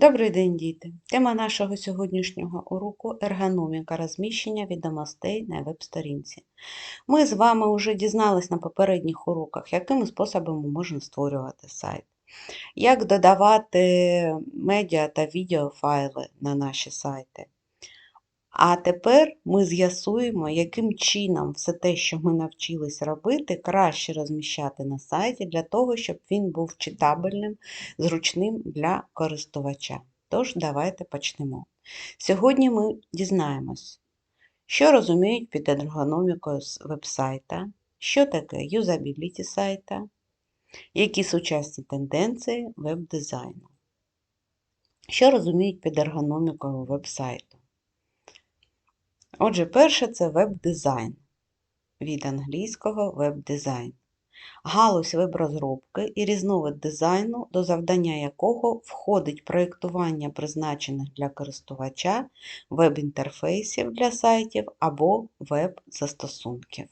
Добрий день, діти! Тема нашого сьогоднішнього уроку ергономіка розміщення відомостей на веб-сторінці. Ми з вами вже дізнались на попередніх уроках, якими способами можна створювати сайт, як додавати медіа та відеофайли на наші сайти. А тепер ми з'ясуємо, яким чином все те, що ми навчились робити, краще розміщати на сайті для того, щоб він був читабельним, зручним для користувача. Тож, давайте почнемо. Сьогодні ми дізнаємось, що розуміють під ергономікою веб-сайта, що таке юзабіліті сайта, які сучасні тенденції веб-дизайну. Що розуміють під ергономікою веб-сайту? Отже, перше це веб-дизайн від англійського веб-дизайн. Галузь веб-розробки і різновид дизайну, до завдання якого входить проєктування призначених для користувача веб-інтерфейсів для сайтів або веб-застосунків.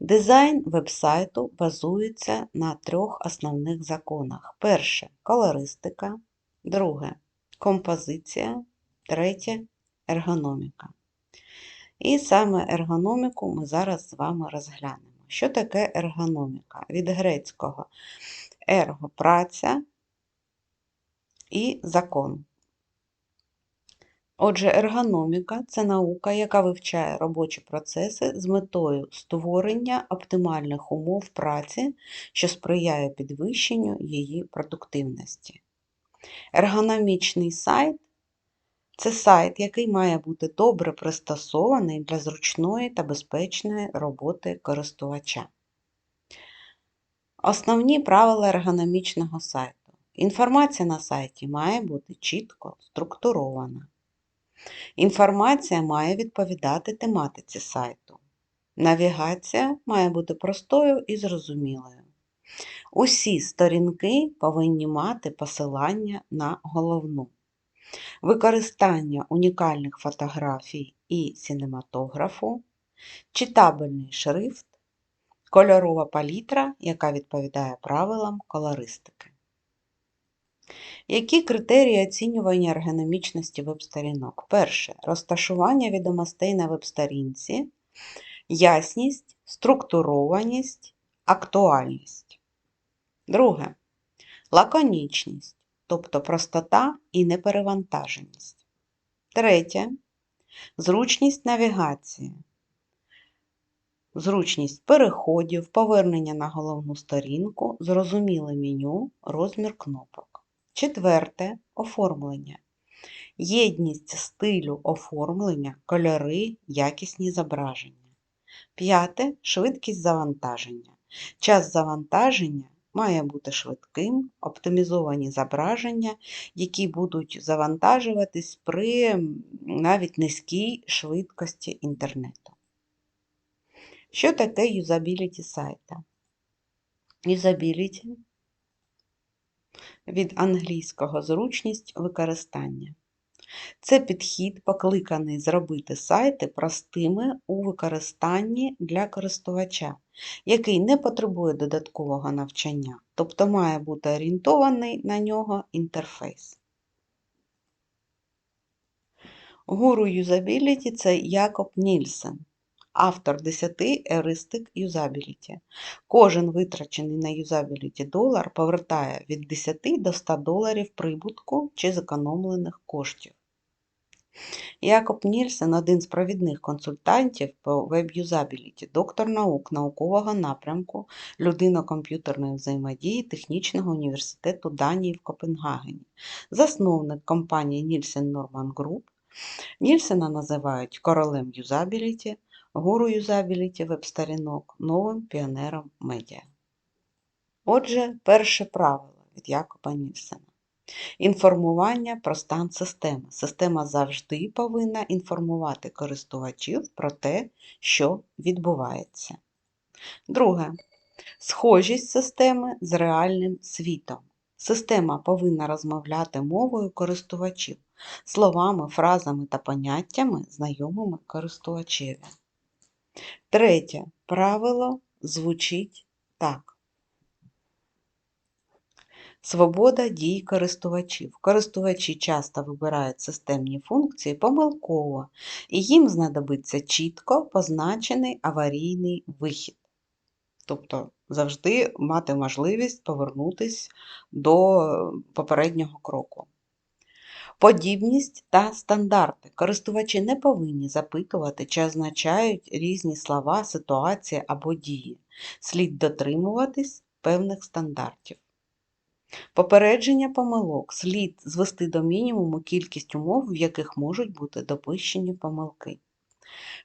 Дизайн веб-сайту базується на трьох основних законах: перше колористика, друге композиція, третє ергономіка. І саме ергономіку ми зараз з вами розглянемо. Що таке ергономіка? Від грецького ерго праця і закон. Отже, ергономіка це наука, яка вивчає робочі процеси з метою створення оптимальних умов праці, що сприяє підвищенню її продуктивності. Ергономічний сайт це сайт, який має бути добре пристосований для зручної та безпечної роботи користувача. Основні правила ергономічного сайту. Інформація на сайті має бути чітко структурована. Інформація має відповідати тематиці сайту. Навігація має бути простою і зрозумілою. Усі сторінки повинні мати посилання на головну. Використання унікальних фотографій і синематографу, читабельний шрифт, кольорова палітра, яка відповідає правилам колористики. Які критерії оцінювання ергономічності веб-сторінок? Перше розташування відомостей на веб-сторінці, ясність, структурованість, актуальність. Друге лаконічність тобто простота і неперевантаженість. Третє зручність навігації, зручність переходів, повернення на головну сторінку, зрозуміле меню, розмір кнопок. Четверте оформлення. Єдність стилю оформлення, кольори, якісні зображення. П'яте швидкість завантаження. Час завантаження має бути швидким, оптимізовані зображення, які будуть завантажуватись при навіть низькій швидкості інтернету. Що таке юзабіліті сайта? Юзабіліті від англійського зручність використання. Це підхід, покликаний зробити сайти простими у використанні для користувача, який не потребує додаткового навчання, тобто має бути орієнтований на нього інтерфейс. Гуру юзабіліті це Якоб Нільсен, автор 10 еристик юзабіліті. Кожен витрачений на юзабіліті долар повертає від 10 до 100 доларів прибутку чи зекономлених коштів. Якоб Нільсен один з провідних консультантів по веб-юзабіліті, доктор наук наукового напрямку, людина комп'ютерної взаємодії Технічного університету Данії в Копенгагені, засновник компанії Нільсен Норман Груп. Нільсена називають королем юзабіліті, гуру юзабіліті веб-сторінок, новим піонером медіа. Отже, перше правило від Якоба Нільсена. Інформування про стан системи. Система завжди повинна інформувати користувачів про те, що відбувається. Друге. Схожість системи з реальним світом. Система повинна розмовляти мовою користувачів, словами, фразами та поняттями, знайомими користувачеві. Третє правило звучить так. Свобода дій користувачів. Користувачі часто вибирають системні функції помилково, і їм знадобиться чітко позначений аварійний вихід. Тобто завжди мати можливість повернутися до попереднього кроку. Подібність та стандарти. Користувачі не повинні запитувати, чи означають різні слова, ситуації або дії. Слід дотримуватись певних стандартів. Попередження помилок. Слід звести до мінімуму кількість умов, в яких можуть бути допущені помилки.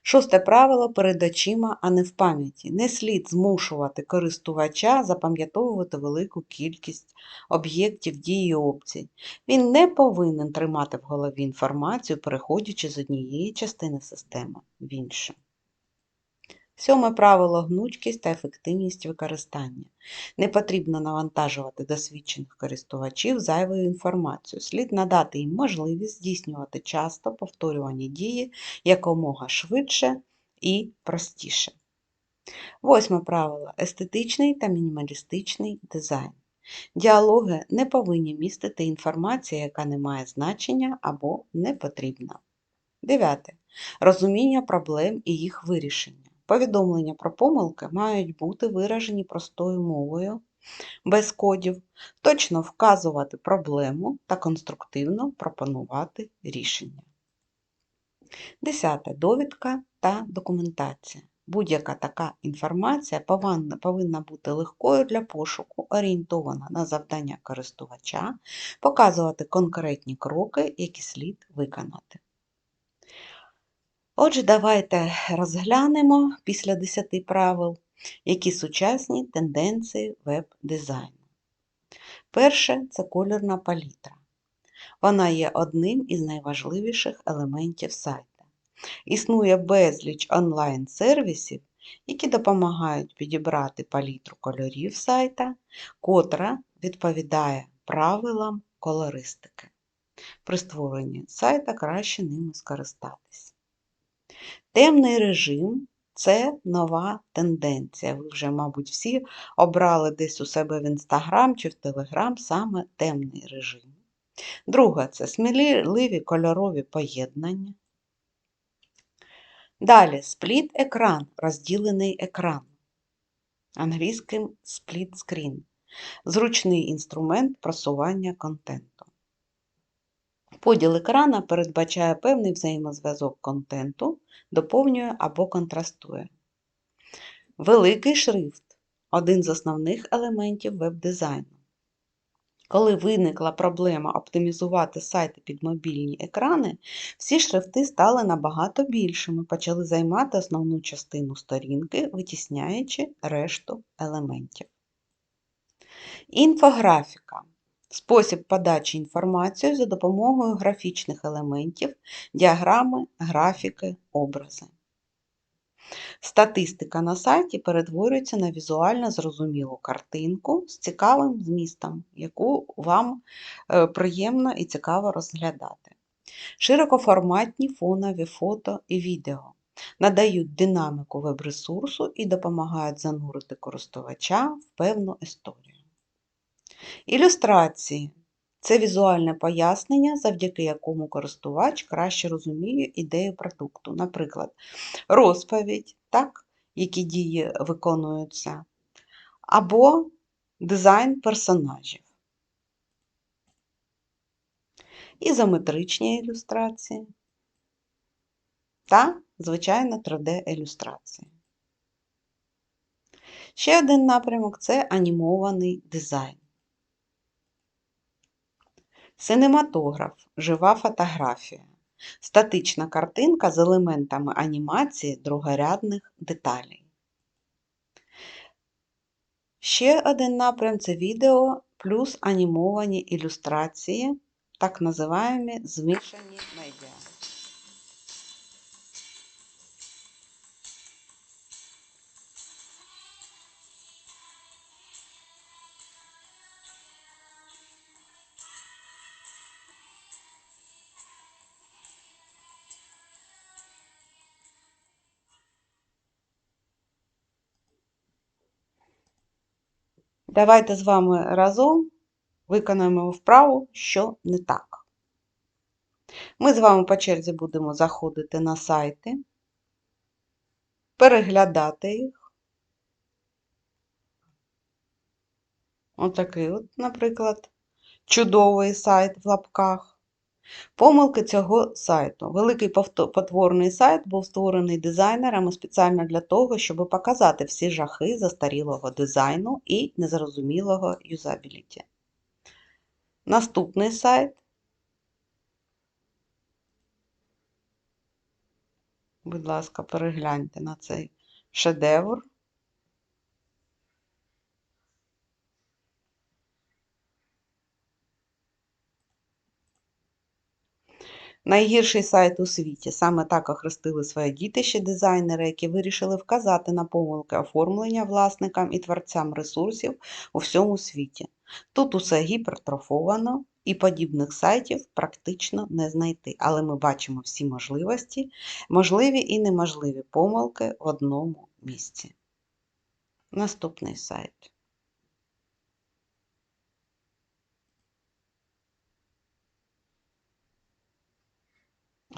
Шосте правило перед очима, а не в пам'яті. Не слід змушувати користувача запам'ятовувати велику кількість об'єктів дії і опцій. Він не повинен тримати в голові інформацію, переходячи з однієї частини системи в іншу. Сьоме правило гнучкість та ефективність використання. Не потрібно навантажувати досвідчених користувачів зайвою інформацією. Слід надати їм можливість здійснювати часто повторювані дії якомога швидше і простіше. Восьме правило естетичний та мінімалістичний дизайн. Діалоги не повинні містити інформацію, яка не має значення або не потрібна. Дев'яте. Розуміння проблем і їх вирішення. Повідомлення про помилки мають бути виражені простою мовою, без кодів, точно вказувати проблему та конструктивно пропонувати рішення. Десяте. Довідка та документація. Будь-яка така інформація повинна, повинна бути легкою для пошуку, орієнтована на завдання користувача, показувати конкретні кроки, які слід виконати. Отже, давайте розглянемо після 10 правил, які сучасні тенденції веб-дизайну. Перше це кольорна палітра. Вона є одним із найважливіших елементів сайта. Існує безліч онлайн-сервісів, які допомагають підібрати палітру кольорів сайта, котра відповідає правилам колористики. При створенні сайта краще ними скористатись. Темний режим це нова тенденція. Ви вже, мабуть, всі обрали десь у себе в Інстаграм чи в Телеграм саме темний режим. Друге це сміливі кольорові поєднання. Далі спліт екран, розділений екран. Англійським split screen. Зручний інструмент просування контенту. Поділ екрана передбачає певний взаємозв'язок контенту, доповнює або контрастує. Великий шрифт один з основних елементів веб-дизайну. Коли виникла проблема оптимізувати сайти під мобільні екрани, всі шрифти стали набагато більшими, почали займати основну частину сторінки, витісняючи решту елементів. Інфографіка спосіб подачі інформації за допомогою графічних елементів, діаграми, графіки, образи. Статистика на сайті перетворюється на візуально зрозумілу картинку з цікавим змістом, яку вам е, приємно і цікаво розглядати. Широкоформатні фонові фото і відео надають динаміку веб-ресурсу і допомагають занурити користувача в певну історію. Ілюстрації це візуальне пояснення, завдяки якому користувач краще розуміє ідею продукту. Наприклад, розповідь, так, які дії виконуються, або дизайн персонажів. Ізометричні ілюстрації та, звичайно, 3D-ілюстрації. Ще один напрямок це анімований дизайн. Синематограф жива фотографія. Статична картинка з елементами анімації другорядних деталей. Ще один напрям це відео плюс анімовані ілюстрації, так називаємо змішані медіа. Давайте з вами разом виконаємо вправу, що не так. Ми з вами по черзі будемо заходити на сайти, переглядати їх. Отакий от, наприклад, чудовий сайт в лапках. Помилки цього сайту. Великий потворний сайт був створений дизайнерами спеціально для того, щоб показати всі жахи застарілого дизайну і незрозумілого юзабіліті. Наступний сайт. Будь ласка, перегляньте на цей шедевр. Найгірший сайт у світі. Саме так охрестили своє дітище дизайнери, які вирішили вказати на помилки оформлення власникам і творцям ресурсів у всьому світі. Тут усе гіпертрофовано і подібних сайтів практично не знайти, але ми бачимо всі можливості, можливі і неможливі помилки в одному місці. Наступний сайт.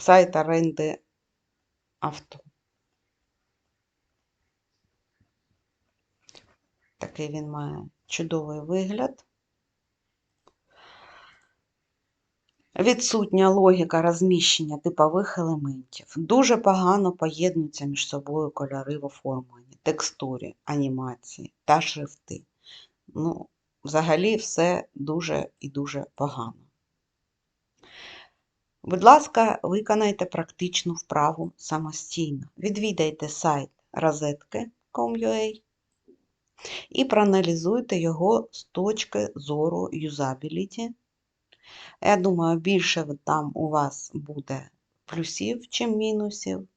Сайт оренди авто. Такий він має чудовий вигляд. Відсутня логіка розміщення типових елементів. Дуже погано поєднуються між собою кольори в оформленні, текстурі, анімації та шрифти. Ну, Взагалі все дуже і дуже погано. Будь ласка, виконайте практичну вправу самостійно. Відвідайте сайт розетки.com.ua і проаналізуйте його з точки зору юзабіліті. Я думаю, більше там у вас буде плюсів, чим мінусів.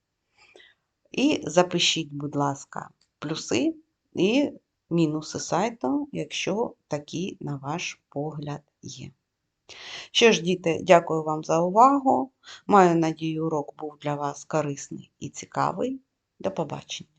І запишіть, будь ласка, плюси і мінуси сайту, якщо такі, на ваш погляд, є. Що ж, діти, дякую вам за увагу. Маю надію, урок був для вас корисний і цікавий. До побачення!